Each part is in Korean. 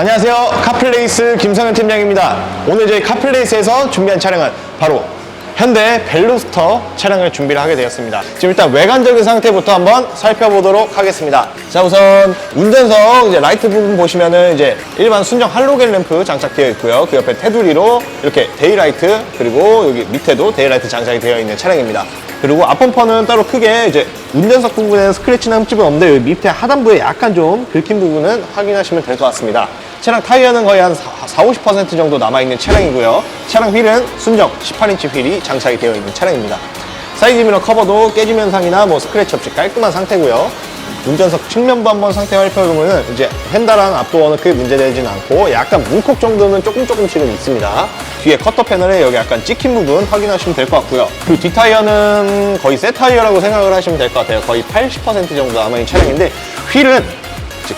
안녕하세요. 카플레이스 김성현 팀장입니다. 오늘 저희 카플레이스에서 준비한 차량은 바로 현대 벨루스터 차량을 준비를 하게 되었습니다. 지금 일단 외관적인 상태부터 한번 살펴보도록 하겠습니다. 자, 우선 운전석 이제 라이트 부분 보시면은 이제 일반 순정 할로겐 램프 장착되어 있고요. 그 옆에 테두리로 이렇게 데이라이트 그리고 여기 밑에도 데이라이트 장착이 되어 있는 차량입니다. 그리고 앞범퍼는 따로 크게 이제 운전석 부분에는 스크래치나 흠집은 없는데 여기 밑에 하단부에 약간 좀 긁힌 부분은 확인하시면 될 것 같습니다. 차량 타이어는 거의 한 4, 50% 정도 남아있는 차량이고요. 차량 휠은 순정 18인치 휠이 장착이 되어 있는 차량입니다. 사이드 미러 커버도 깨짐 현상이나 뭐 스크래치 없이 깔끔한 상태고요. 운전석 측면부 한번 상태 살펴보면은 이제 휀다랑 앞도어는 크게 문제되진 않고 약간 문콕 정도는 조금 조금씩은 있습니다. 뒤에 커터 패널에 여기 약간 찍힌 부분 확인하시면 될 것 같고요. 그리고 뒷타이어는 거의 새 타이어라고 생각을 하시면 될 것 같아요. 거의 80% 정도 남아있는 차량인데 휠은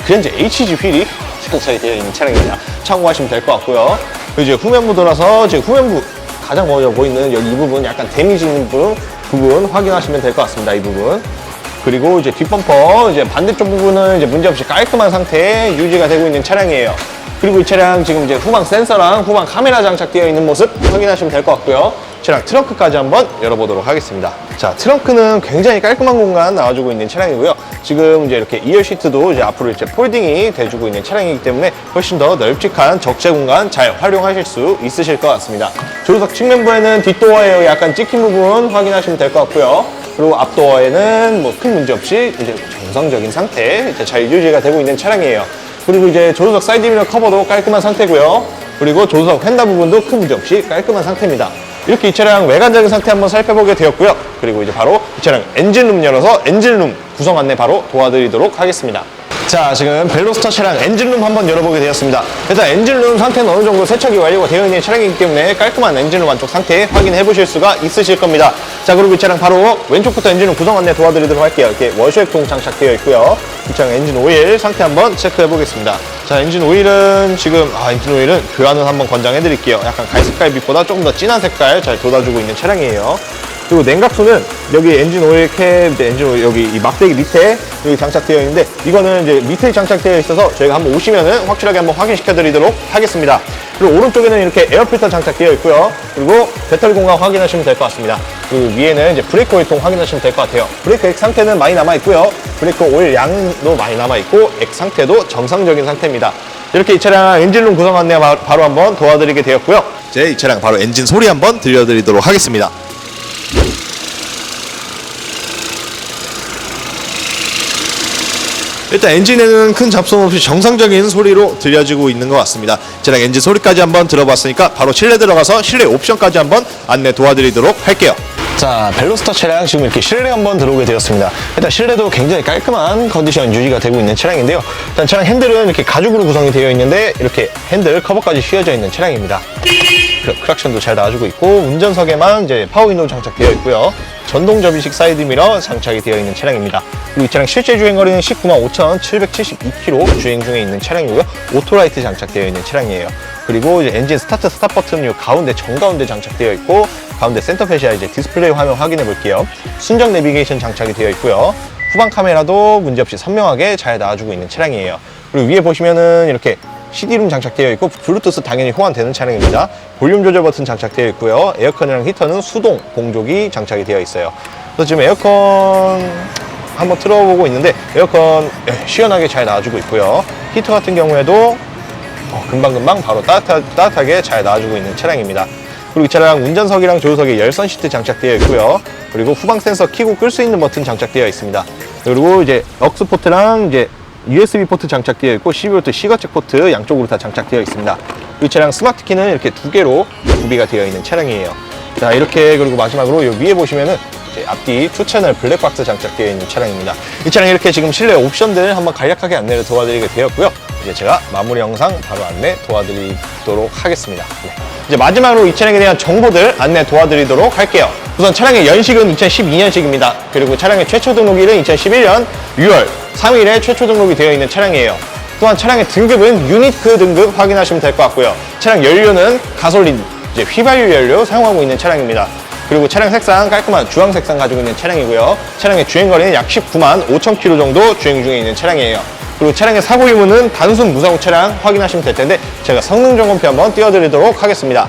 그랜저 HG 휠이 되어 있는 차량입니다. 참고하시면 될 것 같고요. 이제 후면부 돌아서 이제 후면부 가장 먼저 보이는 여기 이 부분 약간 데미지 있는 부분, 부분 확인하시면 될 것 같습니다. 이 부분. 그리고 이제 뒷범퍼 이제 반대쪽 부분은 이제 문제없이 깔끔한 상태에 유지가 되고 있는 차량이에요. 그리고 이 차량 지금 이제 후방 센서랑 후방 카메라 장착되어 있는 모습 확인하시면 될 것 같고요. 차량 트렁크까지 한번 열어보도록 하겠습니다. 자, 트렁크는 굉장히 깔끔한 공간 나와주고 있는 차량이고요. 지금 이제 이렇게 2열 시트도 이제 앞으로 이제 폴딩이 돼주고 있는 차량이기 때문에 훨씬 더 널찍한 적재 공간 잘 활용하실 수 있으실 것 같습니다. 조수석 측면부에는 뒷도어에 약간 찍힌 부분 확인하시면 될 것 같고요. 그리고 앞도어에는 뭐 큰 문제 없이 이제 정상적인 상태 잘 유지가 되고 있는 차량이에요. 그리고 이제 조수석 사이드 미러 커버도 깔끔한 상태고요. 그리고 조수석 휀다 부분도 큰 문제 없이 깔끔한 상태입니다. 이렇게 이 차량 외관적인 상태 한번 살펴보게 되었고요. 그리고 이제 바로 이 차량 엔진룸 열어서 엔진룸 구성 안내 바로 도와드리도록 하겠습니다. 자, 지금 벨로스터 차량 엔진룸 한번 열어보게 되었습니다. 일단 엔진룸 상태는 어느 정도 세척이 완료가 되어 있는 차량이기 때문에 깔끔한 엔진룸 안쪽 상태 확인해 보실 수가 있으실 겁니다. 자, 그리고 이 차량 바로 왼쪽부터 엔진룸 구성 안내 도와드리도록 할게요. 이렇게 워셔액통 장착되어 있고요. 이 차량 엔진 오일 상태 한번 체크해 보겠습니다. 자, 엔진 오일은 지금, 아, 엔진 오일은 교환은 한번 권장해 드릴게요. 약간 갈색깔 빛보다 조금 더 진한 색깔 잘 돋아주고 있는 차량이에요. 그리고 냉각수는 여기 엔진 오일 캡, 이제 엔진 오일 여기 이 막대기 밑에 여기 장착되어 있는데 이거는 이제 밑에 장착되어 있어서 저희가 한번 오시면은 확실하게 한번 확인시켜 드리도록 하겠습니다. 그리고 오른쪽에는 이렇게 에어필터 장착되어 있고요. 그리고 배터리 공간 확인하시면 될 것 같습니다. 그 위에는 이제 브레이크 오일 통 확인하시면 될 것 같아요. 브레이크 액 상태는 많이 남아 있고요. 브레이크 오일 양도 많이 남아 있고 액 상태도 정상적인 상태입니다. 이렇게 이 차량 엔진룸 구성 안내 바- 바로 한번 도와드리게 되었고요. 이제 이 차량 바로 엔진 소리 한번 들려드리도록 하겠습니다. 일단 엔진에는 큰 잡성 없이 정상적인 소리로 들려지고 있는 것 같습니다. 차량 엔진 소리까지 한번 들어봤으니까 바로 실내 들어가서 실내 옵션까지 한번 안내 도와드리도록 할게요. 자, 벨로스터 차량 지금 이렇게 실내 한번 들어오게 되었습니다. 일단 실내도 굉장히 깔끔한 컨디션 유지가 되고 있는 차량인데요. 일단 차량 핸들은 이렇게 가죽으로 구성이 되어 있는데 이렇게 핸들 커버까지 휘어져 있는 차량입니다. 그 크락션도 잘 나와주고 있고 운전석에만 이제 파워 윈도우 장착되어 있고요. 전동 접이식 사이드 미러 장착이 되어 있는 차량입니다. 그리고 이 차량 실제 주행 거리는 19만 5,772km 주행 중에 있는 차량이고요. 오토라이트 장착되어 있는 차량이에요. 그리고 이제 엔진 스타트 스탑 버튼 요 가운데 정가운데 장착되어 있고 가운데 센터 페시아 이제 디스플레이 화면 확인해 볼게요. 순정 내비게이션 장착이 되어 있고요. 후방 카메라도 문제없이 선명하게 잘 나와주고 있는 차량이에요. 그리고 위에 보시면은 이렇게 CD룸 장착되어 있고 블루투스 당연히 호환되는 차량입니다. 볼륨 조절 버튼 장착되어 있고요. 에어컨이랑 히터는 수동 공조기 장착이 되어 있어요. 그래서 지금 에어컨 한번 틀어보고 있는데 에어컨 예, 시원하게 잘 나와주고 있고요. 히터 같은 경우에도 어, 금방금방 바로 따뜻하, 따뜻하 게 잘 나와주고 있는 차량입니다. 그리고 이 차량 운전석이랑 조수석에 열선 시트 장착되어 있고요. 그리고 후방 센서 키고 끌 수 있는 버튼 장착되어 있습니다. 그리고 이제 럭스 포트랑 이제 USB 포트 장착되어 있고 12V 시거잭 포트 양쪽으로 다 장착되어 있습니다. 이 차량 스마트 키는 이렇게 두 개로 구비가 되어 있는 차량이에요. 자 이렇게 그리고 마지막으로 이 위에 보시면은 앞뒤 투 채널 블랙박스 장착되어 있는 차량입니다. 이 차량 이렇게 지금 실내 옵션들 한번 간략하게 안내를 도와드리게 되었고요. 이제 제가 마무리 영상 바로 안내 도와드리도록 하겠습니다. 네. 이제 마지막으로 이 차량에 대한 정보들 안내 도와드리도록 할게요. 우선 차량의 연식은 2012년식입니다. 그리고 차량의 최초 등록일은 2011년 6월 3일에 최초 등록이 되어 있는 차량이에요. 또한 차량의 등급은 유니크 등급 확인하시면 될 것 같고요. 차량 연료는 가솔린, 이제 휘발유 연료 사용하고 있는 차량입니다. 그리고 차량 색상 깔끔한 주황 색상 가지고 있는 차량이고요. 차량의 주행 거리는 약 19만 5천 킬로 정도 주행 중에 있는 차량이에요. 그리고 차량의 사고 유무는 단순 무사고 차량 확인하시면 될 텐데 제가 성능 점검표 한번 띄워드리도록 하겠습니다.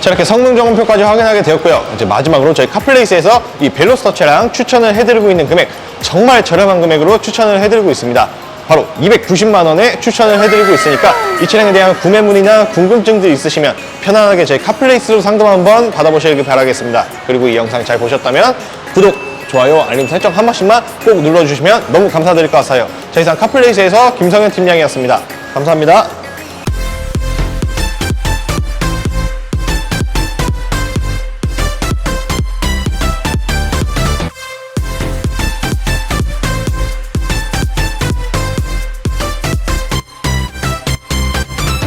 자 이렇게 성능 점검표까지 확인하게 되었고요. 이제 마지막으로 저희 카플레이스에서 이 벨로스터 차량 추천을 해드리고 있는 금액 정말 저렴한 금액으로 추천을 해드리고 있습니다. 바로 290만 원에 추천을 해드리고 있으니까 이 차량에 대한 구매 문의나 궁금증들 있으시면 편안하게 저희 카플레이스로 상담 한번 받아보시길 바라겠습니다. 그리고 이 영상 잘 보셨다면 구독, 좋아요, 알림 설정 한 번씩만 꼭 눌러주시면 너무 감사드릴 것 같아요. 자 이상 카플레이스에서 김성현 팀장이었습니다. 감사합니다.